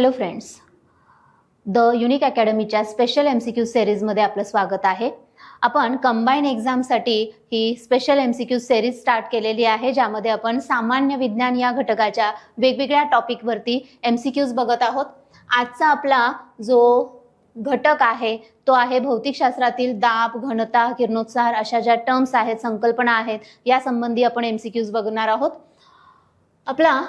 Hello friends the unique अकॅडमीच्या special M C Q सेरीजमध्ये आपलं स्वागत आहे. आपण कंबाईन एक्झामसाठी ही special M C Q series start केलेली आहे ज्यामध्ये आपण सामान्य विज्ञान या घटकाच्या वेगवेगळ्या टॉपिकवरती एम सी क्यूज बघत आहोत. आजचा आपला जो घटक आहे तो आहे भौतिकशास्त्रातील दाब घनता किरणोत्सार अशा ज्या टर्म्स आहेत संकल्पना आहेत या संबंधी आपण एम सी क्यूज बघणार आहोत. आपला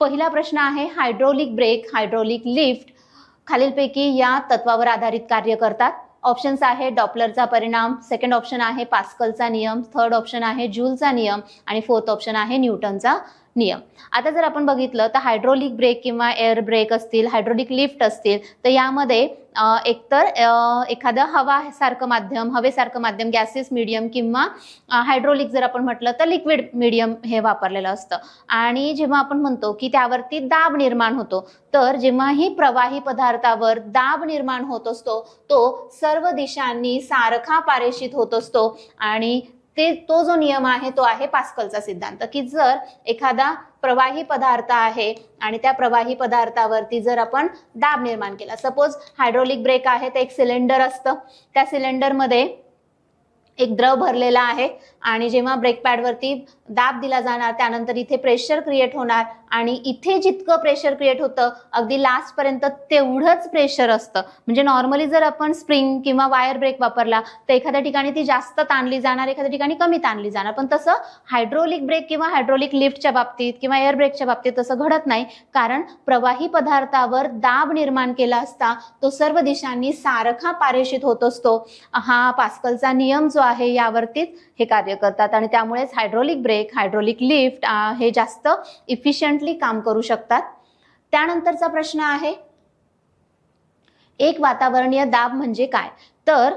पहिला प्रश्न आहे हायड्रोलिक ब्रेक हायड्रोलिक लिफ्ट खालीलपैकी या तत्वावर आधारित कार्य करतात. ऑप्शन्स आहे डॉपलरचा परिणाम. सेकंड ऑप्शन आहे पास्कलचा नियम. थर्ड ऑप्शन आहे जूलचा नियम. आणि फोर्थ ऑप्शन आहे न्यूटनचा नियम. आता जर आपण बघितलं तर हायड्रोलिक ब्रेक किंवा एअर ब्रेक असतील हायड्रोलिक लिफ्ट असतील तर यामध्ये एकतर एखादं हवा सारखं माध्यम हवेसारखं माध्यम गॅसेस मिडियम किंवा हायड्रोलिक जर आपण म्हटलं तर लिक्विड मीडियम हे वापरलेलं असतं. आणि जेव्हा आपण म्हणतो की त्यावरती दाब निर्माण होतो तर जेव्हाही प्रवाही पदार्थावर दाब निर्माण होत असतो तो सर्व दिशांनी सारखा पारेषित होत असतो आणि ते तो जो नियम आहे तो आहे पास्कलचा सिद्धांत की जर एखादा प्रवाही पदार्थ आहे आणि त्या प्रवाही पदार्थावरती जर आपण दाब निर्माण केला सपोज हायड्रोलिक ब्रेक आहे ते एक सिलेंडर असतं. त्या सिलेंडरमध्ये एक द्रव भरलेला आहे आणि जेव्हा ब्रेक पॅडवरती दाब दिला जाणार त्यानंतर इथे प्रेशर क्रिएट होणार आणि इथे जितकं प्रेशर क्रिएट होतं अगदी लास्टपर्यंत तेवढंच प्रेशर असतं. म्हणजे नॉर्मली जर आपण स्प्रिंग किंवा वायर ब्रेक वापरला तर एखाद्या ठिकाणी ती जास्त ताणली जाणार एखाद्या ठिकाणी कमी ताणली जाणार. पण तसं हायड्रोलिक ब्रेक किंवा हायड्रोलिक लिफ्टच्या बाबतीत किंवा एअर ब्रेकच्या बाबतीत तसं घडत नाही. कारण प्रवाही पदार्थावर दाब निर्माण केला असता तो सर्व दिशांनी सारखा पारेषित होत असतो. हा पास्कलचा नियम जो आहे यावरतीच हे कार्य करतात आणि त्यामुळेच हायड्रोलिक ब्रेक हायड्रोलिक लिफ्ट हे जास्त इफिशियंटली काम करू शकतात. त्यानंतरचा प्रश्न आहे एक वातावरणीय दाब म्हणजे काय? तर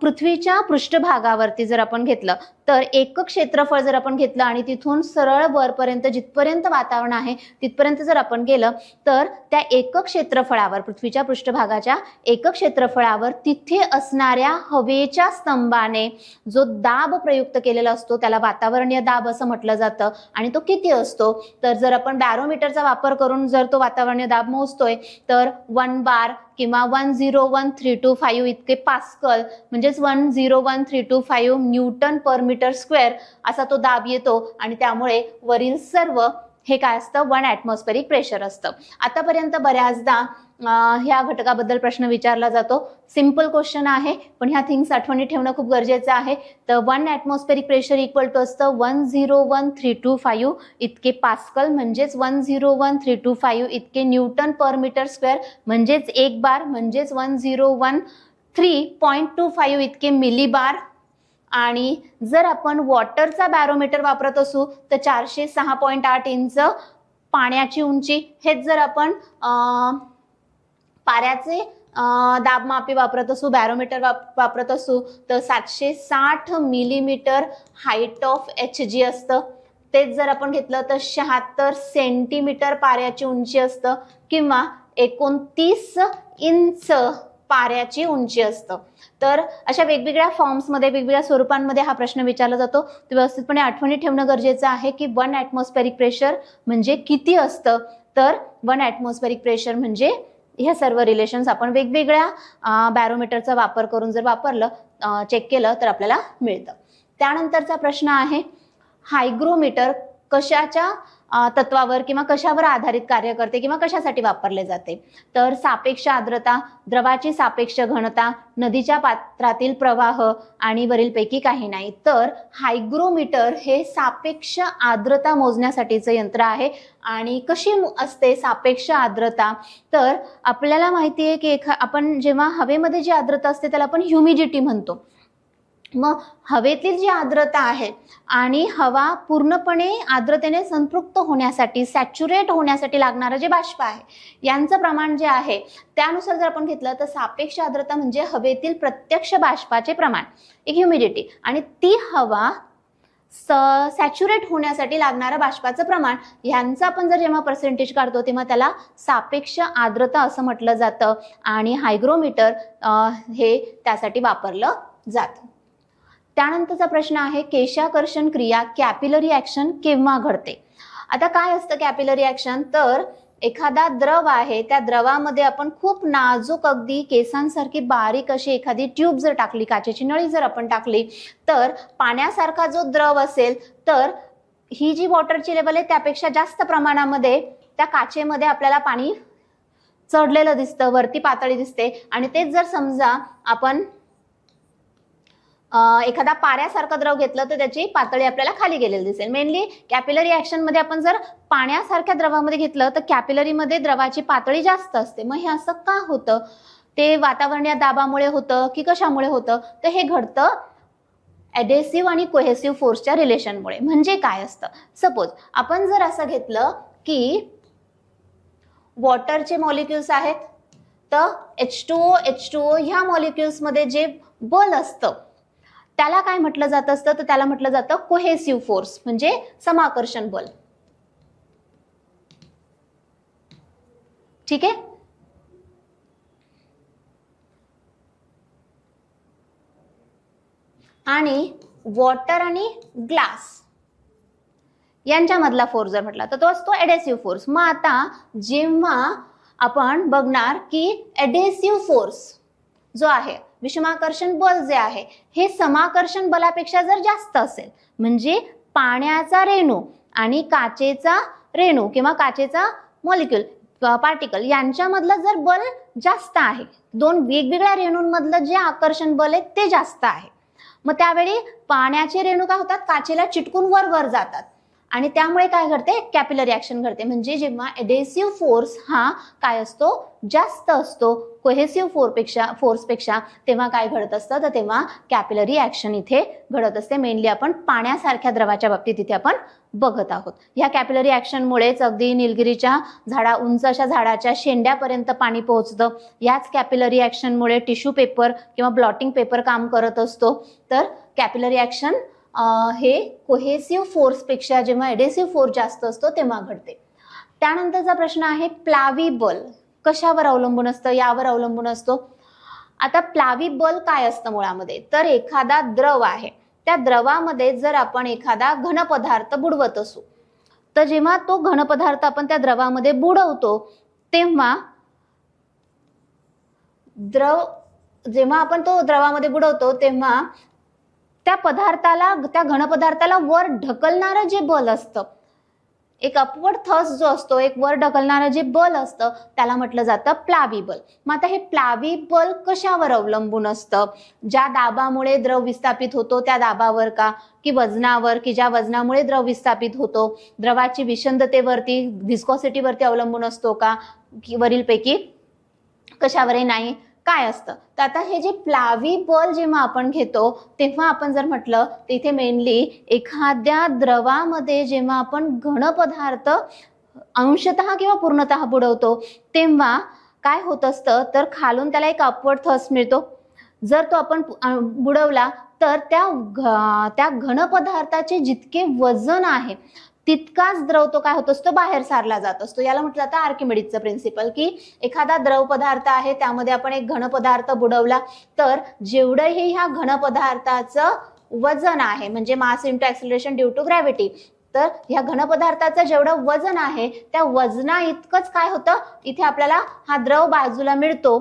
पृथ्वीच्या पृष्ठभागावरती जर आपण घेतलं तर एक क्षेत्रफळ जर आपण घेतलं आणि तिथून सरळ वरपर्यंत जिथपर्यंत वातावरण आहे तिथपर्यंत जर आपण गेलं तर त्या एक क्षेत्रफळावर पृथ्वीच्या पृष्ठभागाच्या एक क्षेत्रफळावर तिथे असणाऱ्या हवेच्या स्तंभाने जो दाब प्रयुक्त केलेला असतो त्याला वातावरणीय दाब असं म्हटलं जातं आणि तो किती असतो? तर जर आपण बॅरोमीटरचा वापर करून जर तो वातावरणीय दाब मोजतोय तर वन बार किंवा one zero one three two five इतके पास्कल म्हणजेच one zero one three two five newton per metre square असा तो दाब येतो आणि त्यामुळे वरील सर्व हे काय असतं? वन ॲटमॉस्फेरिक प्रेशर असतं. आतापर्यंत बऱ्याचदा ह्या घटकाबद्दल प्रश्न विचारला जातो. सिंपल क्वेश्चन आहे पण ह्या थिंग्स आठवणी ठेवणं खूप गरजेचं आहे. तर one atmospheric pressure equal to असतं one zero one three two five इतके पास्कल म्हणजेच one zero one three two five इतके न्यूटन पर मीटर स्क्वेअर म्हणजेच एक बार म्हणजेच one zero one three point two five इतके मिली बार आणि जर आपण वॉटरचा बॅरोमीटर वापरत असू तर चारशे सहा पॉईंट आठ इंच पाण्याची उंची हेच जर आपण पाऱ्याचे दाबमापी वापरत असू बॅरोमीटर वाप वापरत असू तर सातशे साठ millimetre height of H G असतं. तेच जर आपण घेतलं तर शहात्तर सेंटीमीटर पाऱ्याची उंची असतं किंवा एकोणतीस इंच पाऱ्याची उंची असतं. तर अशा वेगवेगळ्या फॉर्म्समध्ये वेगवेगळ्या स्वरूपांमध्ये हा प्रश्न विचारला जातो. व्यवस्थितपणे आठवणी ठेवणं गरजेचं आहे की वन ॲटमॉस्फेरिक प्रेशर म्हणजे किती असतं? तर वन ॲटमॉस्फेरिक प्रेशर म्हणजे ह्या सर्व रिलेशन्स आपण वेगवेगळ्या बॅरोमीटरचा वापर करून जर वापरलं चेक केलं तर आपल्याला मिळतं. त्यानंतरचा प्रश्न आहे हायग्रोमीटर कशाच्या तत्वावर किंवा कशावर आधारित कार्य करते किंवा कशासाठी वापरले जाते. तर सापेक्ष आर्द्रता द्रवाची सापेक्ष घनता नदीच्या पात्रातील प्रवाह आणि वरीलपैकी काही नाही. तर हायग्रोमीटर हे सापेक्ष आर्द्रता मोजण्यासाठीचं यंत्र आहे आणि कशी असते सापेक्ष आर्द्रता? तर आपल्याला माहिती आहे की एखा आपण जेव्हा हवेमध्ये जी आर्द्रता असते त्याला आपण ह्युमिडिटी म्हणतो. मग हवेतील जी आर्द्रता आहे आणि हवा पूर्णपणे आर्द्रतेने संतृप्त होण्यासाठी सॅच्युरेट होण्यासाठी लागणारं जे बाष्प आहे यांचं प्रमाण जे आहे त्यानुसार जर आपण घेतलं तर सापेक्ष आर्द्रता म्हणजे हवेतील प्रत्यक्ष बाष्पाचे प्रमाण. एक ह्युमिडिटी आणि ती हवा स सॅच्युरेट होण्यासाठी लागणारं बाष्पाचं प्रमाण ह्यांचं आपण जर जेव्हा पर्सेंटेज काढतो तेव्हा त्याला सापेक्ष आर्द्रता असं म्हटलं जातं आणि हायग्रोमीटर हे त्यासाठी वापरलं जातं. त्यानंतरचा प्रश्न आहे केशाकर्षण क्रिया कॅपिलरी ॲक्शन केव्हा घडते? आता काय असतं कॅपिलरी ॲक्शन तर एखादा द्रव आहे त्या द्रवामध्ये आपण खूप नाजूक अगदी केसांसारखी बारीक अशी एखादी ट्यूब जर टाकली काचेची नळी जर आपण टाकली तर पाण्यासारखा जो द्रव असेल तर ही जी वॉटरची लेवल आहे त्यापेक्षा जास्त प्रमाणामध्ये त्या काचेमध्ये आपल्याला पाणी चढलेलं दिसतं वरती पातळी दिसते. आणि तेच जर समजा आपण एखादा पाण्यासारखं द्रव घेतलं तर त्याची पातळी आपल्याला खाली गेलेली दिसेल. मेनली कॅपिलरी ॲक्शनमध्ये आपण जर पाण्यासारख्या द्रवामध्ये घेतलं तर कॅपिलरीमध्ये द्रवाची पातळी जास्त असते. मग हे असं का होतं? ते वातावरणीय दाबामुळे होतं की कशामुळे होतं? तर हे घडतं ॲडेसिव्ह आणि कोहेसिव्ह फोर्सच्या रिलेशनमुळे म्हणजे काय असतं? सपोज आपण जर असं घेतलं की वॉटरचे मॉलिक्युल्स आहेत तर H two O H two O ह्या मॉलिक्युल्समध्ये जे बल असतं त्याला काय म्हटलं जात असतं? तर त्याला म्हटलं जातं कोहेसिव्ह फोर्स म्हणजे समाकर्षण बल. ठीक आहे? आणि वॉटर आणि ग्लास यांच्यामधला फोर्स जर म्हटला तर तो असतो एडेसिव्ह फोर्स मग आता जेव्हा आपण बघणार की एडेसिव्ह फोर्स जो आहे विषमाकर्षण बल जे आहे हे समाकर्षण बलापेक्षा जर जास्त असेल म्हणजे पाण्याचा रेणू आणि काचेचा रेणू किंवा काचेचा मॉलिक्युल पार्टिकल यांच्यामधलं जर बल जास्त आहे दोन वेगवेगळ्या रेणूंमधलं जे आकर्षण बल आहे ते जास्त आहे. मग त्यावेळी पाण्याचे रेणू काय होतात? काचेला चिटकून वर वर जातात. आणि त्यामुळे काय घडते? कॅपिलरी ऍक्शन घडते. म्हणजे जेव्हा एडेसिव्ह फोर्स हा काय असतो? जास्त असतो. कोहेसिव्ह फोरपेक्षा फोर्सपेक्षा तेव्हा काय घडत असतं? तर तेव्हा कॅपिलरी ॲक्शन इथे घडत असते. मेनली आपण पाण्यासारख्या द्रवाच्या बाबतीत इथे आपण बघत आहोत. ह्या कॅपिलरी ॲक्शनमुळेच अगदी निलगिरीच्या झाडा उंच अशा झाडाच्या शेंड्यापर्यंत पाणी पोहोचतं. याच कॅपिलरी ॲक्शनमुळे टिश्यू पेपर किंवा ब्लॉटिंग पेपर काम करत असतो. तर कॅपिलरी ॲक्शन हे कोहेसिव्ह फोर्सपेक्षा जेव्हा एडेसिव्ह फोर्स जास्त असतो तेव्हा घडते. त्यानंतरचा प्रश्न आहे प्लावी बल कशावर अवलंबून असतं? यावर अवलंबून असतो. आता प्लावी बल काय असतं मुळामध्ये? तर एखादा द्रव आहे. त्या द्रवामध्ये जर आपण एखादा घनपदार्थ बुडवत असू तर जेव्हा तो घनपदार्थ आपण त्या द्रवामध्ये बुडवतो तेव्हा द्रव जेव्हा आपण तो द्रवामध्ये बुडवतो तेव्हा त्या पदार्थाला त्या घनपदार्थाला वर ढकलणारं जे बल असतं एक अपवर्ड थस जो असतो एक वर ढकलणारं जे बल असतं त्याला म्हटलं जातं प्लावी बल मग आता हे प्लावी बल कशावर अवलंबून असतं? ज्या दाबामुळे द्रव विस्थापित होतो त्या दाबावर का? की वजनावर की ज्या वजनामुळे द्रव विस्थापित होतो? द्रवाची विषंदतेवरती व्हिस्कॉसिटीवरती अवलंबून असतो का? की वरीलपैकी? कशावरही नाही. काय असतं? तर आता हे जे प्लावी बल जेव्हा आपण घेतो तेव्हा आपण जर म्हटलं तर इथे मेनली एखाद्या द्रवामध्ये जेव्हा आपण घन पदार्थ अंशतः किंवा पूर्णतः बुडवतो तेव्हा काय होत असतं? तर खालून त्याला एक अपवर्ड थस मिळतो. जर तो आपण बुडवला तर त्या घ त्या घनपदार्थाचे जितके वजन आहे तितकाच द्रव तो काय होत असतो? बाहेर सारला जात असतो. याला म्हटलं जातं आर्किमिडीजचं प्रिन्सिपल की एखादा द्रव पदार्थ आहे त्यामध्ये आपण एक घन पदार्थ बुडवला तर जेवढंही ह्या घन पदार्थाचं वजन आहे म्हणजे mass into acceleration due to gravity तर ह्या घनपदार्थाचं जेवढं वजन आहे त्या वजना इतकंच काय होतं? इथे आपल्याला हा द्रव बाजूला मिळतो.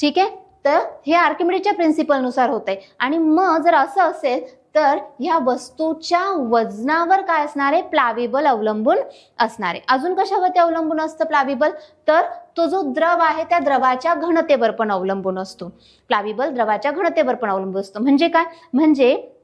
ठीक आहे? तर हे आर्किमिडीच्या प्रिन्सिपलनुसार होत आहे आणि मग जर असं असेल तर ह्या वस्तूच्या वजनावर काय असणार आहे? प्लाविबल अवलंबून असणार आहे. अजून कशावरती अवलंबून असतं प्लाविबल तर तो जो द्रव आहे त्या द्रवाच्या घनतेवर पण अवलंबून असतो. प्लाविबल द्रवाच्या घनतेवर पण अवलंबून असतो. म्हणजे काय? म्हणजे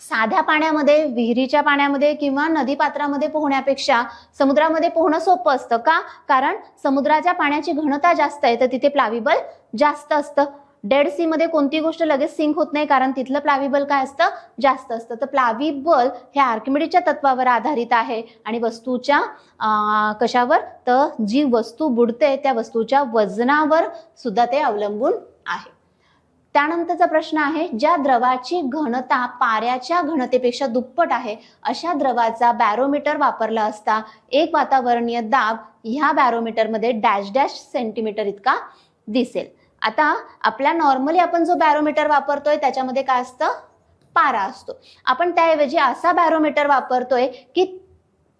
साध्या पाण्यामध्ये विहिरीच्या पाण्यामध्ये किंवा नदी पात्रामध्ये पोहण्यापेक्षा समुद्रामध्ये पोहणं सोपं असतं. का? कारण समुद्राच्या पाण्याची घनता जास्त आहे तर तिथे प्लाविबल जास्त असतं. डेड सी मध्ये कोणती गोष्ट लगेच सिंक होत नाही कारण तिथलं प्लाविबल काय असतं? जास्त असतं. तर प्लाविबल हे आर्किमिडीच्या तत्वावर आधारित आहे. आणि वस्तूच्या कशावर? तर जी वस्तू बुडते त्या वस्तूच्या वजनावर सुद्धा ते अवलंबून आहे. त्यानंतरचा प्रश्न आहे ज्या द्रवाची घनता पाऱ्याच्या घनतेपेक्षा दुप्पट आहे अशा द्रवाचा बॅरोमीटर वापरला असता. एक वातावरणीय दाब ह्या बॅरोमीटरमध्ये डॅश डॅश सेंटीमीटर इतका दिसेल. आता आपल्या नॉर्मली आपण जो बॅरोमीटर वापरतोय त्याच्यामध्ये काय असतं? पारा असतो. आपण त्याऐवजी असा बॅरोमीटर वापरतोय की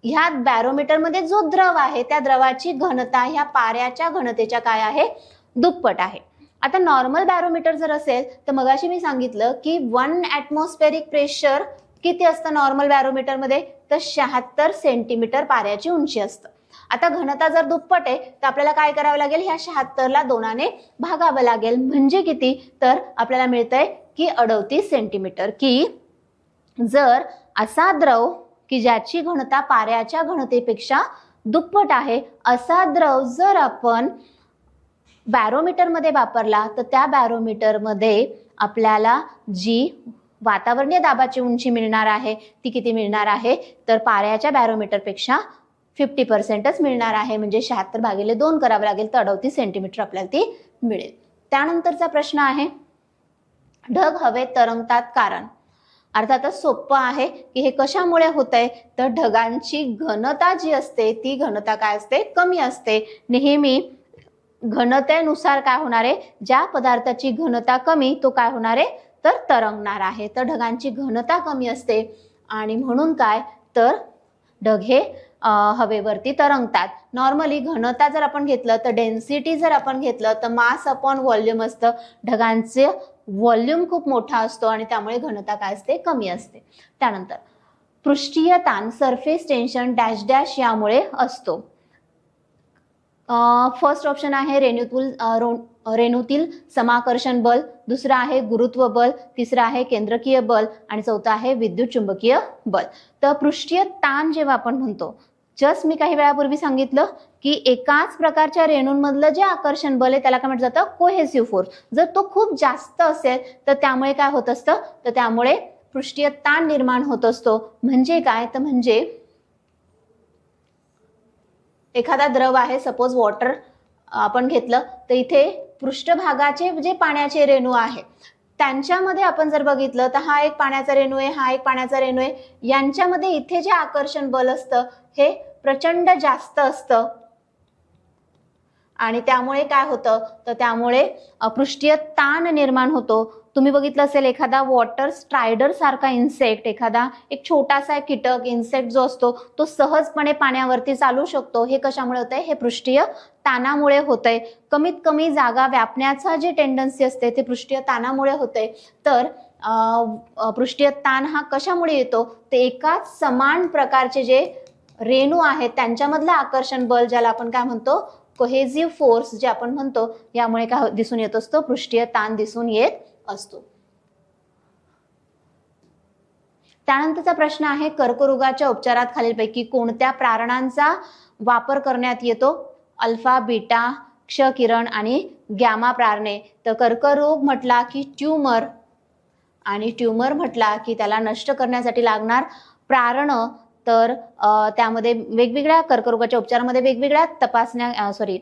ह्या बॅरोमीटरमध्ये जो द्रव आहे त्या द्रवाची घनता ह्या पाऱ्याच्या घनतेच्या काय आहे? दुप्पट आहे. आता नॉर्मल बॅरोमीटर जर असेल तर मगाशी मी सांगितलं की वन ॲटमॉस्फेरिक प्रेशर किती असतं नॉर्मल बॅरोमीटरमध्ये तर शहात्तर सेंटीमीटर पाऱ्याची उंची असतं. आता घनता जर दुप्पट आहे तर आपल्याला काय करावं लागेल? ह्या शहात्तरला दोनाने भागावं लागेल. म्हणजे किती? तर आपल्याला मिळतंय की अडवतीस सेंटीमीटर की जर असा द्रव की ज्याची घनता पाऱ्याच्या घनतेपेक्षा दुप्पट आहे असा द्रव जर आपण बॅरोमीटरमध्ये वापरला तर त्या बॅरोमीटरमध्ये आपल्याला जी वातावरणीय दाबाची उंची मिळणार आहे ती किती मिळणार आहे? तर पाऱ्याच्या बॅरोमीटरपेक्षा फिफ्टी पर्सेंटच मिळणार आहे. म्हणजे शहात्तर भागिले दोन करावं लागेल. तर अडवतीस सेंटीमीटर आपल्याला ती मिळेल. त्यानंतरचा प्रश्न आहे ढग हवेत तरंगतात कारण. अर्थातच सोपं आहे की हे कशामुळे होत आहे तर ढगांची घनता जी असते ती घनता काय असते? कमी असते. नेहमी घनतेनुसार काय होणार आहे? ज्या पदार्थाची घनता कमी तो काय होणार आहे? तर तरंगणार आहे. तर ढगांची घनता कमी असते. आणि म्हणून काय? तर ढग हे हवेवरती तरंगतात. नॉर्मली घनता जर आपण घेतलं तर डेन्सिटी जर आपण घेतलं तर मास अपॉन व्हॉल्यूम असतं. ढगांचे व्हॉल्यूम खूप मोठा असतो आणि त्यामुळे घनता काय असते? कमी असते. त्यानंतर पृष्ठीय ताण सरफेस टेन्शन डॅश डॅश यामुळे असतो. फर्स्ट ऑप्शन आहे रेणूतुल रेणूतील समाकर्षण बल. दुसरं आहे गुरुत्व बल. तिसरं आहे केंद्रकीय बल. आणि चौथं आहे विद्युत चुंबकीय बल. तर पृष्ठीय ताण जेव्हा आपण म्हणतो जस्ट मी काही वेळापूर्वी सांगितलं की एकाच प्रकारच्या रेणूंमधलं जे आकर्षण बल आहे त्याला काय म्हटलं जातं? कोहेसिव्ह फोर्स जर तो खूप जास्त असेल तर त्यामुळे काय होत असतं? तर त्यामुळे पृष्ठीय ताण निर्माण होत असतो. म्हणजे काय? तर म्हणजे एखादा द्रव आहे सपोज वॉटर आपण घेतलं तर इथे पृष्ठभागाचे जे पाण्याचे रेणू आहे त्यांच्यामध्ये आपण जर बघितलं तर हा एक पाण्याचा रेणू आहे हा एक पाण्याचा रेणू आहे. यांच्यामध्ये इथे जे आकर्षण बल असतं हे प्रचंड जास्त असतं. आणि त्यामुळे काय होतं? तर त्यामुळे पृष्ठीय ताण निर्माण होतो. तुम्ही बघितलं असेल एखादा वॉटर स्ट्रायडर सारखा इन्सेक्ट एखादा एक छोटासा कीटक इन्सेक्ट जो असतो तो सहजपणे पाण्यावरती चालू शकतो. हे कशामुळे होतंय? हे पृष्ठीय ताणामुळे होतंय. कमीत कमी जागा व्यापण्याचा जे टेंडन्सी असते ते पृष्ठीय ताणामुळे होतंय तर पृष्ठीय ताण हा कशामुळे येतो? ते एकाच समान प्रकारचे जे रेणू आहेत त्यांच्यामधलं आकर्षण बल ज्याला आपण काय म्हणतो? कोहेझिव्ह फोर्स जे आपण म्हणतो यामुळे काय दिसून येत असतो पृष्ठीय ताण दिसून येत असतो. त्यानंतरचा प्रश्न आहे कर्करोगाच्या उपचारात खालीलपैकी कोणत्या प्रारणांचा वापर करण्यात येतो? अल्फा बीटा क्ष किरण आणि गॅमा प्रारणे. तर कर्करोग म्हटला की ट्यूमर आणि ट्यूमर म्हटला की त्याला नष्ट करण्यासाठी लागणार प्रारणं तर त्यामध्ये वेगवेगळ्या कर्करोगाच्या उपचारामध्ये वेगवेगळ्या तपासण्या सॉरी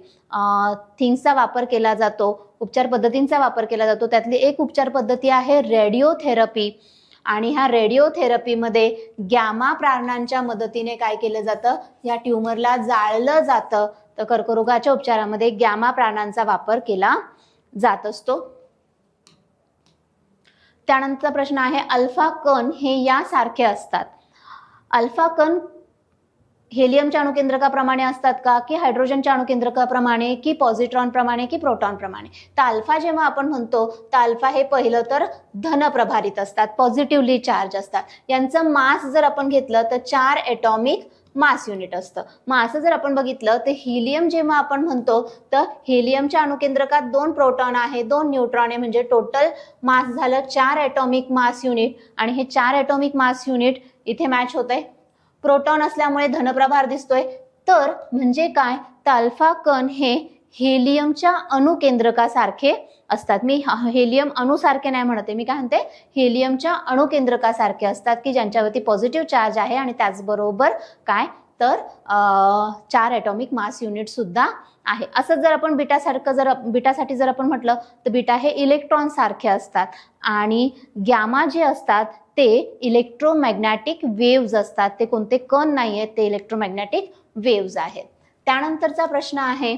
थिंग्सचा वापर केला जातो उपचार पद्धतींचा वापर केला जातो. त्यातली एक उपचार पद्धती आहे रेडिओथेरपी आणि ह्या रेडिओथेरपीमध्ये गॅमा प्रारणांच्या मदतीने काय केलं जातं? या ट्यूमरला जाळलं जातं. तर कर्करोगाच्या उपचारामध्ये गॅमा प्राणांचा वापर केला जात असतो. त्यानंतरचा प्रश्न आहे अल्फा कण हे यासारखे असतात. अल्फा कण हेलियमच्या अणुकेंद्रकाप्रमाणे असतात का? की हायड्रोजनच्या अणुकेंद्रकाप्रमाणे की पॉझिट्रॉन प्रमाणे की प्रोटॉन प्रमाणे? तर अल्फा जेव्हा आपण म्हणतो तर अल्फा हे पहिलं तर धन प्रभारित असतात पॉझिटिव्हली चार्ज असतात. यांचं मास जर आपण घेतलं तर चार ॲटॉमिक मास युनिट असतं. मग असं जर आपण बघितलं तर हिलियम जेव्हा आपण म्हणतो तर हेलियमच्या अणुकेंद्रकात दोन प्रोटॉन आहे दोन न्यूट्रॉन आहे म्हणजे टोटल मास झालं चार ॲटॉमिक मास युनिट आणि हे चार ॲटॉमिक मास युनिट इथे मॅच होत आहे प्रोटॉन असल्यामुळे धनप्रभार दिसतोय. तर म्हणजे काय? ताल्फा कण हे हेलियमच्या अणुकेंद्रकासारखे असतात. मी हेलियम अणुसारखे नाही म्हणते. मी काय म्हणते? हेलियमच्या अणुकेंद्रकासारखे असतात की ज्यांच्यावरती पॉझिटिव्ह चार्ज आहे आणि त्याचबरोबर काय? तर चार ॲटॉमिक मास युनिट सुद्धा आहे. असंच जर आपण बिटासारखं जर बिटासाठी जर आपण म्हटलं तर बिटा हे इलेक्ट्रॉन सारखे असतात. आणि गॅमा जे असतात ते इलेक्ट्रोमॅग्नेटिक वेव्ज असतात. ते कोणते कण नाही आहेत ते इलेक्ट्रोमॅग्नेटिक वेव्ज आहेत. त्यानंतरचा प्रश्न आहे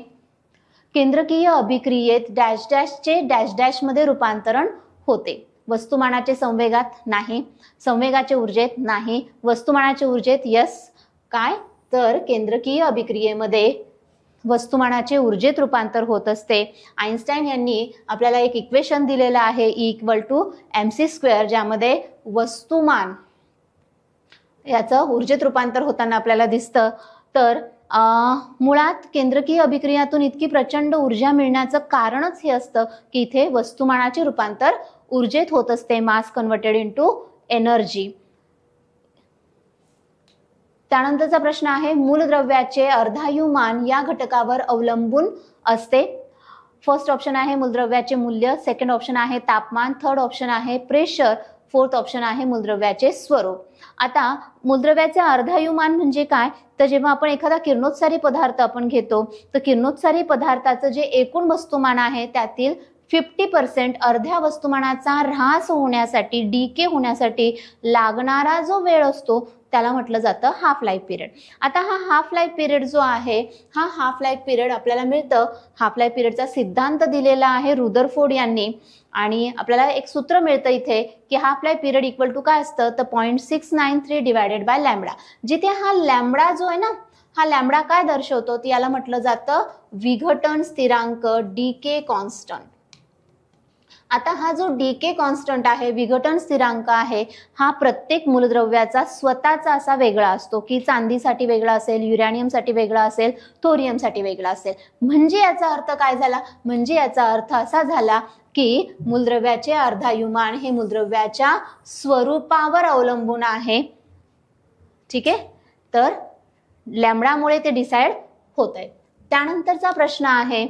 केंद्रकीय अभिक्रियेत डॅश डॅशचे डॅश डॅशमध्ये रूपांतरण होते. वस्तुमानाचे संवेगात नाही संवेगाचे ऊर्जेत नाही वस्तुमानाचे ऊर्जेत यस काय? तर केंद्रकीय अभिक्रियेमध्ये वस्तुमानाचे ऊर्जेत रूपांतर होत असते. आईन्स्टाईन यांनी आपल्याला एक इक्वेशन दिलेलं आहे E equal to M C square ज्यामध्ये वस्तुमान याचं ऊर्जेत रूपांतर होताना आपल्याला दिसतं. तर मुळात केंद्रकीय अभिक्रियातून इतकी प्रचंड ऊर्जा मिळण्याचं कारणच हे असतं की इथे वस्तुमानाचे रूपांतर ऊर्जेत होत असते मास कन्वर्टेड इंटू एनर्जी त्यानंतरचा प्रश्न आहे मूलद्रव्याचे अर्धायुमान या घटकावर अवलंबून असते. फर्स्ट ऑप्शन आहे मूलद्रव्याचे मूल्य सेकंड ऑप्शन आहे तापमान थर्ड ऑप्शन आहे प्रेशर फोर्थ ऑप्शन आहे मूलद्रव्याचे स्वरूप. आता मूलद्रव्याचे अर्धायुमान म्हणजे काय? तर जेव्हा आपण एखादा किरणोत्सारी पदार्थ आपण घेतो तर किरणोत्सारी पदार्थाचं जे एकूण वस्तुमान आहे त्यातील फिफ्टी पर्सेंट अर्ध्या वस्तुमानाचा ऱ्हास होण्यासाठी डीके होण्यासाठी लागणारा जो वेळ असतो त्याला म्हटलं जातं हाफ लाईफ पिरियड आता हा हाफ लाईफ पिरियड जो आहे हा हाफ लाईफ पिरियड आपल्याला मिळतं. हाफ लाईफ पिरियडचा सिद्धांत दिलेला आहे रुदरफोर्ड यांनी. आणि आपल्याला एक सूत्र मिळतं इथे की half life period equal to काय असतं? तर point six nine three divided by lambda जिथे हा लॅमडा जो आहे ना हा लॅमडा काय दर्शवतो? याला म्हटलं जातं विघटन स्थिरांक डी के कॉन्स्टंट आता हा जो डी के कॉन्स्टंट आहे विघटन स्थिरांक आहे हा प्रत्येक मूलद्रव्याचा स्वतःचा असा वेगळा असतो की चांदीसाठी वेगळा असेल युरॅनियमसाठी वेगळा असेल थोरियमसाठी वेगळा असेल. म्हणजे याचा अर्थ काय झाला? म्हणजे याचा अर्थ असा झाला की मूलद्रव्याचे अर्धायुमान हे मूलद्रव्याच्या स्वरूपावर अवलंबून आहे. ठीक आहे? तर लॅमडामुळे ते डिसाईड होत आहे त्यानंतरचा प्रश्न आहे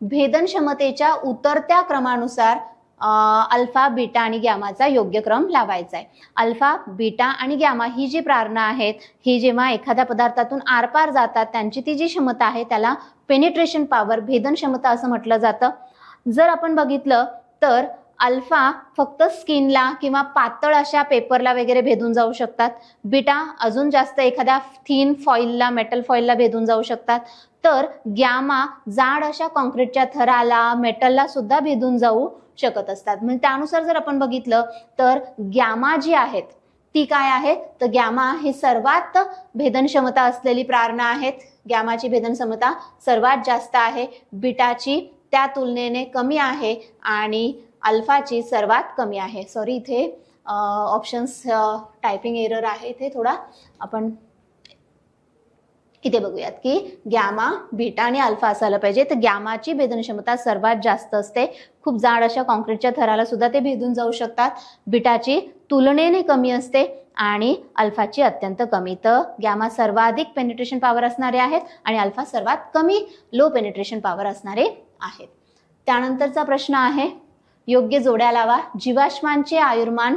भेदन क्षमतेच्या उतरत्या क्रमानुसार अल्फा बीटा आणि गॅमाचा योग्य क्रम लावायचा आहे अल्फा बीटा आणि गॅमा ही जी प्रारणा आहेत ही जेव्हा एखाद्या पदार्थातून आरपार जातात त्यांची ती जी क्षमता आहे त्याला पेनिट्रेशन पॉवर भेदन क्षमता असं म्हटलं जातं. जर आपण बघितलं तर अल्फा फक्त स्किनला किंवा पातळ अशा पेपरला वगैरे भेदून जाऊ शकतात. बीटा अजून जास्त एखाद्या थीन फॉईलला मेटल फॉईलला भेदून जाऊ शकतात. तर गॅमा जाड अशा कॉन्क्रीटच्या थराला मेटलला सुद्धा भेदून जाऊ शकत असतात. म्हणजे त्यानुसार जर आपण बघितलं तर गॅमा जी आहेत ती काय आहे तर गॅमा ही सर्वात भेदन क्षमता असलेली प्रारणा आहेत. गॅमाची भेदन क्षमता सर्वात जास्त आहे. बिटाची त्या तुलनेने कमी आहे आणि अल्फाची सर्वात कमी आहे. सॉरी इथे ऑप्शन्स टायपिंग एरर आहे. इथे थोडा आपण इथे बघूयात की गॅमा बीटा आणि अल्फा असायला पाहिजे. तर गॅमाची भेदन क्षमता सर्वात जास्त असते. खूप जाड अशा कॉन्क्रीटच्या थराला सुद्धा ते भेदून जाऊ शकतात. बीटाची तुलनेने कमी असते आणि अल्फाची अत्यंत कमी. तर गॅमा सर्वाधिक पेनिट्रेशन पॉवर असणारे आहेत आणि अल्फा सर्वात कमी लो पेनिट्रेशन पॉवर असणारे आहेत. त्यानंतरचा प्रश्न आहे योग्य जोड्या लावा. जीवाश्मांचे आयुर्मान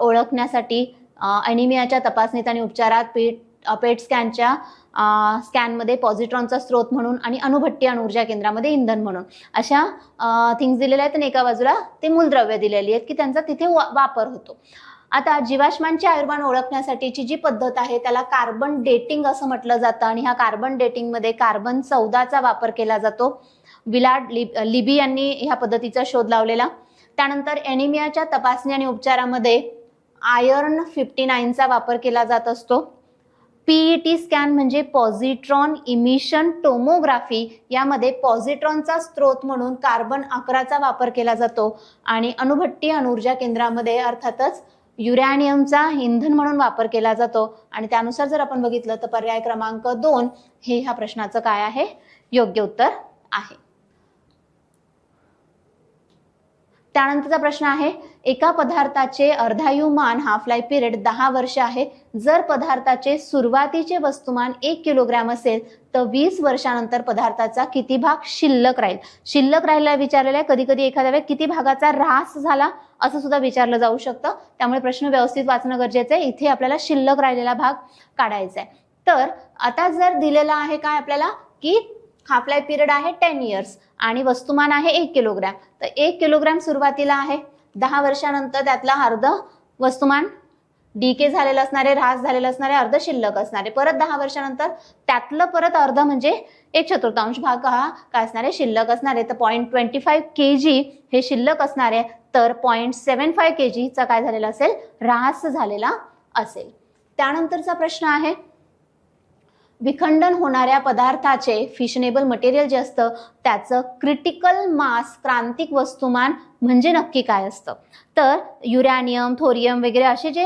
ओळखण्यासाठी अनिमियाच्या तपासणीत आणि उपचारात पेट पेट स्कॅनच्या स्कॅनमध्ये पॉझिट्रॉनचा स्रोत म्हणून आणि अणुभट्टी अणुऊर्जा केंद्रामध्ये इंधन म्हणून. अशा थिंग्स दिलेल्या आहेत आणि एका बाजूला ते मूलद्रव्य दिलेली आहेत की त्यांचा तिथे वापर होतो. आता जीवाश्मांचे आयुर्मान ओळखण्यासाठीची जी पद्धत आहे त्याला कार्बन डेटिंग असं म्हटलं जातं आणि ह्या कार्बन डेटिंगमध्ये कार्बन चौदाचा वापर केला जातो. विलाड लिब लिबी यांनी ह्या पद्धतीचा शोध लावलेला. त्यानंतर एनिमियाच्या तपासणी आणि उपचारामध्ये आयर्न फिफ्टी नाईनचा वापर केला जात असतो. पीईटी स्कॅन म्हणजे पॉझिट्रॉन इमिशन टोमोग्राफी. यामध्ये पॉझिट्रॉनचा स्रोत म्हणून कार्बन अकराचा वापर केला जातो. आणि अणुभट्टी अणुऊर्जा केंद्रामध्ये अर्थातच युरॅनियमचा इंधन म्हणून वापर केला जातो. आणि त्यानुसार जर आपण बघितलं तर पर्याय क्रमांक दोन हे ह्या प्रश्नाचं काय आहे? योग्य उत्तर आहे. त्यानंतरचा प्रश्न आहे एका पदार्थाचे अर्धायुमान हाफ लाईफ पिरियड दहा वर्ष आहे. जर पदार्थाचे सुरुवातीचे वस्तुमान एक किलोग्रॅम असेल तर वीस वर्षानंतर पदार्थाचा किती भाग शिल्लक राहील? शिल्लक राहिला विचारलेला आहे. कधी कधी एखाद्या वेळेस किती भागाचा ऱ्हास झाला असं सुद्धा विचारलं जाऊ शकतं. त्यामुळे प्रश्न व्यवस्थित वाचणं गरजेचं आहे. इथे आपल्याला शिल्लक राहिलेला भाग काढायचा आहे. तर आता जर दिलेला आहे काय आपल्याला? की हाफ लाईफ पिरियड आहे टेन इयर्स आणि वस्तुमान आहे एक किलोग्रॅम. तर एक किलोग्रॅम सुरुवातीला आहे. दहा वर्षानंतर त्यातला अर्ध वस्तुमान डीके झालेलं असणारे ऱ्हास झालेलं असणारे अर्ध शिल्लक असणारे. परत दहा वर्षानंतर त्यातलं परत अर्ध म्हणजे एक चतुर्थांश भाग हा काय असणारे? शिल्लक असणारे. तर point twenty five K G हे शिल्लक असणारे. तर पॉईंट सेवन फाय के जीचा काय झालेला असेल? ऱ्हास झालेला असेल. त्यानंतरचा प्रश्न आहे विखंडन होणाऱ्या पदार्थाचे फिशनेबल मटेरियल जे असतं त्याचं क्रिटिकल मास क्रांतिक वस्तुमान म्हणजे नक्की काय असतं? तर युरॅनियम थोरियम वगैरे असे जे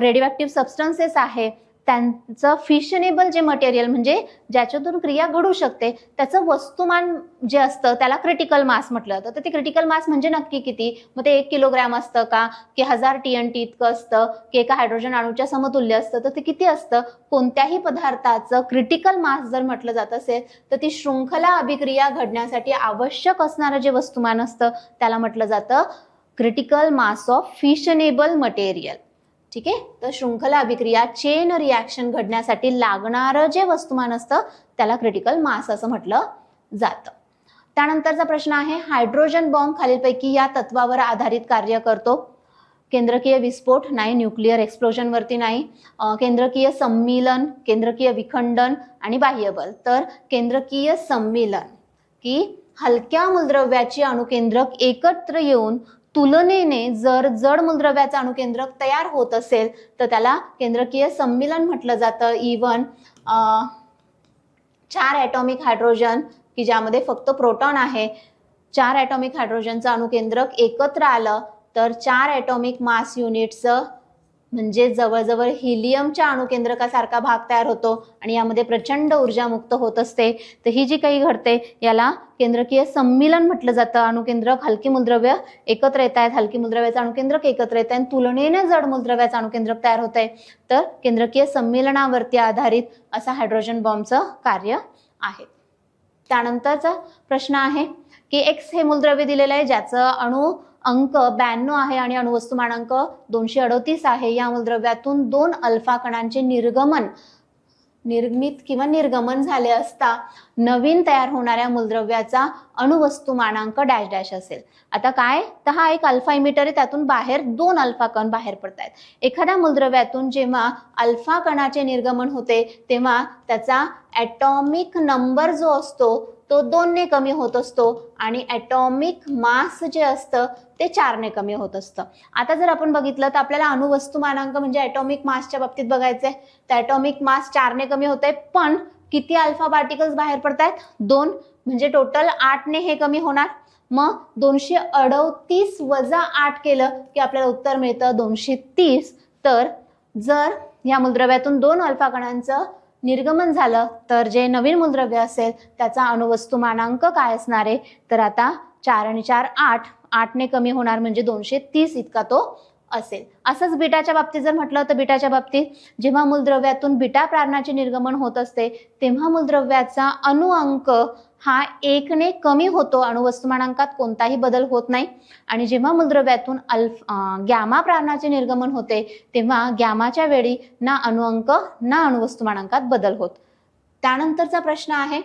रेडिओ ॲक्टिव्ह सबस्टन्सेस आहे त्यांचं फिशनेबल जे मटेरियल म्हणजे ज्याच्यातून क्रिया घडू शकते त्याचं वस्तुमान जे असतं त्याला क्रिटिकल मास म्हटलं जातं. तर ते क्रिटिकल मास म्हणजे नक्की किती? मग ते एक किलोग्रॅम असतं का? की हजार टी एन टी इतकं असतं? की एका हायड्रोजन अणूच्या समतुल्य असतं? तर ते किती असतं? कोणत्याही पदार्थाचं क्रिटिकल मास जर म्हटलं जात असेल तर ती शृंखला अभिक्रिया घडण्यासाठी आवश्यक असणारं जे वस्तुमान असतं त्याला म्हटलं जातं critical mass of fissionable material ठीक आहे? तर शृंखला अभिक्रिया चेन रिॲक्शन घडण्यासाठी लागणारं जे वस्तुमान असतं त्याला क्रिटिकल मास असं म्हटलं जातं. त्यानंतरचा प्रश्न आहे हायड्रोजन बॉम्ब खालीलपैकी या तत्वावर आधारित कार्य करतो. केंद्रकीय विस्फोट नाही न्यूक्लिअर एक्सप्लोजनवरती नाही. केंद्रकीय संमिलन केंद्रकीय विखंडन आणि बाह्यबल तर केंद्रकीय संमिलन की हलक्या मूलद्रव्याची अणुकेंद्रक एकत्र येऊन तुलनेने जर जड मूलद्रव्याचं अणुकेंद्रक तयार होत असेल तर त्याला केंद्रकीय संमिलन म्हटलं जातं. इवन चार ॲटॉमिक हायड्रोजन की ज्यामध्ये फक्त प्रोटॉन आहे चार ॲटॉमिक हायड्रोजनचं अणुकेंद्रक एकत्र आलं तर चार ॲटॉमिक मास युनिटचं म्हणजे जवळजवळ हिलियमच्या अणुकेंद्रकासारखा भाग तयार होतो आणि यामध्ये प्रचंड ऊर्जा मुक्त होत असते. तर ही जी काही घडते याला केंद्रकीय संमिलन म्हटलं जातं. अणुकेंद्रक हलकी मूलद्रव्य एकत्र येत आहेत. हलकी मूलद्रव्याचं अणुकेंद्रक एकत्र येत आहे तुलनेने जड मूलद्रव्याचं अणुकेंद्रक तयार होत आहे तर केंद्रकीय संमिलनावरती आधारित असा हायड्रोजन बॉम्बचं कार्य आहे. त्यानंतरचा प्रश्न आहे की एक्स हे मूलद्रव्य दिलेलं आहे ज्याचं अणु अंक ब्याण्णव आहे आणि अणुवस्तुमानांक दोनशे अडतीस आहे. या मूलद्रव्यातून दोन अल्फा कणांचे निर्गमन निर्मित किंवा निर्गमन झाले असता नवीन तयार होणाऱ्या मूलद्रव्याचा अणुवस्तुमानांक डॅश डॅश असेल. आता काय? तर हा एक अल्फा इमिटर आहे. त्यातून बाहेर दोन अल्फा कण बाहेर पडतात एखाद्या मूलद्रव्यातून जेव्हा अल्फा कणाचे निर्गमन होते तेव्हा त्याचा ॲटॉमिक नंबर जो असतो तो दोनने कमी होत असतो आणि ॲटॉमिक मास जे असतं ते चारने कमी होत असतं. आता जर आपण बघितलं तर आपल्याला अणुवस्तुमानांक म्हणजे ॲटॉमिक मासच्या बाबतीत बघायचं आहे तर ॲटॉमिक मास चारने कमी होत आहे पण किती अल्फा पार्टिकल्स बाहेर पडत आहेत दोन. म्हणजे टोटल आठने हे कमी होणार. मग दोनशे अडतीस वजा आठ केलं की आपल्याला उत्तर मिळतं दोनशे तीस. तर जर या मूलद्रव्यातून दोन अल्फा कणांचं निर्गमन झालं तर जे नवीन मूलद्रव्य असेल त्याचा अणुवस्तुमानांक काय असणार आहे? तर आता चार आणि चार आठ आठने कमी होणार म्हणजे दोनशे तीस इतका तो असेल. असंच बिटाच्या बाबतीत जर म्हटलं तर बिटाच्या बाबतीत जेव्हा मूलद्रव्यातून बिटा प्रारणाचे निर्गमन होत असते तेव्हा मूलद्रव्याचा अणुअंक हा एकने कमी होतो. अणुवस्तुमानांकात कोणताही बदल होत नाही. आणि जेव्हा मूलद्रव्यातून अल्फ गॅमा प्रारणाचे निर्गमन होते तेव्हा गॅमाच्या वेळी ना अणुअंक ना अणुवस्तुमानांकात बदल होत. त्यानंतरचा प्रश्न आहे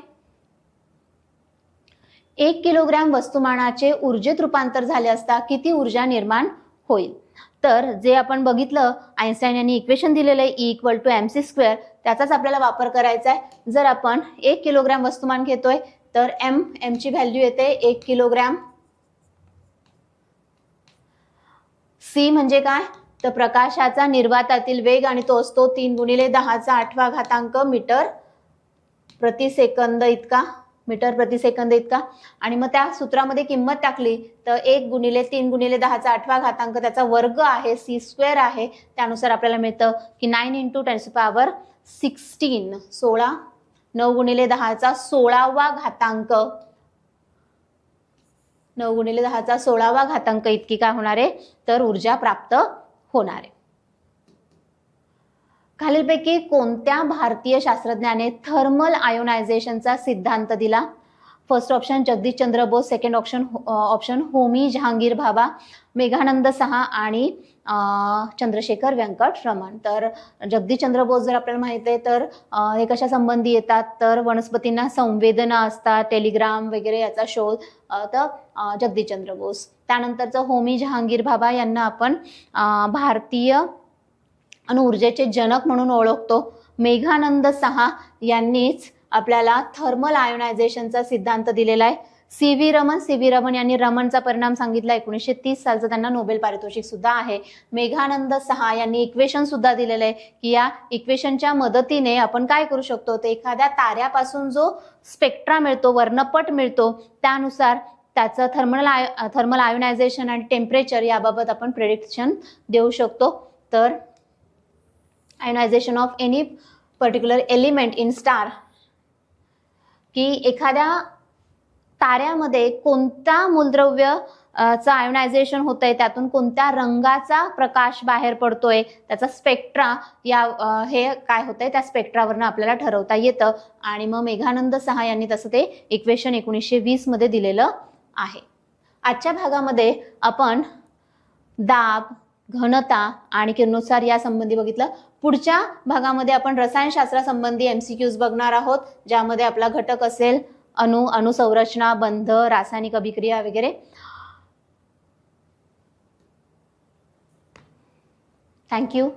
एक किलोग्रॅम वस्तुमानाचे ऊर्जेत रूपांतर झाले असता किती ऊर्जा निर्माण होईल? तर जे आपण बघितलं आईन्स्टाईन यांनी इक्वेशन दिलेलं आहे E equal to M C square त्याचाच आपल्याला वापर करायचा आहे. जर आपण एक किलोग्रॅम वस्तुमान घेतोय तर एम एमची व्हॅल्यू येते एक किलोग्रॅम सी म्हणजे काय? तर प्रकाशाचा निर्वातातील वेग आणि तो असतो तीन गुणिले दहाचा आठवा घातांक मीटर प्रति सेकंद इतका. मीटर प्रति सेकंद इतका. आणि मग त्या सूत्रामध्ये किंमत टाकली तर एक गुणिले तीन गुणिले दहाचा आठवा घातांक त्याचा वर्ग आहे सी स्क्वेअर आहे त्यानुसार आपल्याला मिळतं की nine into ten's power sixteen सोळा नऊ गुणिले दहाचा सोळावा घातांक. नऊ गुणिले दहाचा सोळावा घातांक इतकी काय होणार आहे? तर ऊर्जा प्राप्त होणार आहे. खालीलपैकी कोणत्या भारतीय शास्त्रज्ञाने थर्मल आयोनायझेशनचा सिद्धांत दिला? First option Jagadish Chandra Bose. Second option option Homi Jehangir Bhabha Meghnad Saha आणि चंद्रशेखर व्यंकट रमण तर जगदीशचंद्र बोस जर आपल्याला माहिती आहे तर हे कशा संबंधी येतात? तर वनस्पतींना संवेदना असतात टेलिग्राम वगैरे याचा शोध तर जगदीशचंद्र बोस. त्यानंतरचं होमी जहांगीर भाभा यांना आपण भारतीय आणि ऊर्जेचे जनक म्हणून ओळखतो. मेघानंद सहा यांनीच आपल्याला थर्मल आयोनायझेशनचा सिद्धांत दिलेला आहे. C V Raman C V Raman यांनी रमनचा परिणाम सांगितला. एकोणीसशे तीस सालचं त्यांना नोबेल पारितोषिक सुद्धा आहे. मेघानंद सहा यांनी इक्वेशन सुद्धा दिलेलं आहे की या इक्वेशनच्या मदतीने आपण काय करू शकतो? ते एखाद्या ताऱ्यापासून जो स्पेक्ट्रा मिळतो वर्णपट मिळतो त्यानुसार त्याचं थर्मल आय थर्मल आयोनायझेशन आणि टेम्परेचर याबाबत आपण प्रिडिक्शन देऊ शकतो. तर ionization of any particular element in star की एखाद्या ताऱ्यामध्ये कोणत्या मूलद्रव्य अ, चं आयोनायझेशन होत आहे त्यातून कोणत्या रंगाचा प्रकाश बाहेर पडतोय त्याचा स्पेक्ट्रा या हे काय होतंय त्या स्पेक्ट्रावरनं आपल्याला ठरवता येतं. आणि मग मेघानंद सहा यांनी तसं ते इक्वेशन एकोणीसशे वीसमध्ये दिलेलं आहे. आजच्या भागामध्ये आपण दाब घनता आणि किरणोत्सार या संबंधी बघितलं. पुढच्या भागामध्ये आपण रसायनशास्त्रासंबंधी एमसीक्यूज बघणार आहोत ज्यामध्ये आपला घटक असेल अणु अणुसंरचना बंध रासायनिक अभिक्रिया वगैरे. थँक्यू